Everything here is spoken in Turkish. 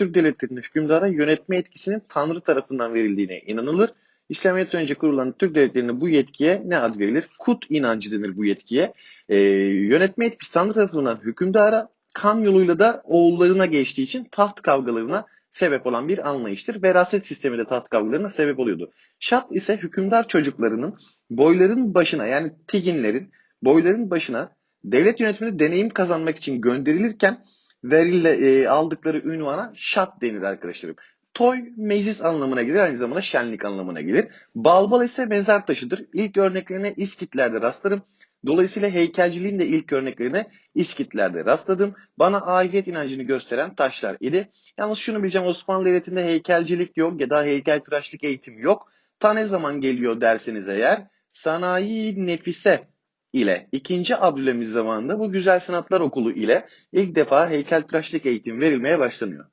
Türk devletlerinin hükümdara yönetme etkisinin Tanrı tarafından verildiğine inanılır. İslamiyet'ten önce kurulan Türk devletlerinin bu yetkiye ne ad verilir? Kut inancı denir bu yetkiye. Ee, yönetme etkisi Tanrı tarafından hükümdara kan yoluyla da oğullarına geçtiği için taht kavgalarına sebep olan bir anlayıştır. Veraset sistemi de taht kavgalarına sebep oluyordu. Şat ise hükümdar çocuklarının boyların başına yani tiginlerin boyların başına devlet yönetiminde deneyim kazanmak için gönderilirken verile e, aldıkları ünvana şat denir arkadaşlarım. Toy meclis anlamına gelir aynı zamanda şenlik anlamına gelir. Balbal ise mezar taşıdır. İlk örneklerine İskitlerde rastlarım. Dolayısıyla heykelciliğin de ilk örneklerine İskitlerde rastladım. Bana aidiyet inancını gösteren taşlar idi. Yalnız şunu bileceğim Osmanlı Devleti'nde heykelcilik yok ya da heykeltıraşlık eğitimi yok. Ta ne zaman geliyor derseniz eğer sanayi nefise ile 2. Abdülhamit zamanında bu Güzel Sanatlar Okulu ile ilk defa heykeltıraşlık eğitimi verilmeye başlanıyor.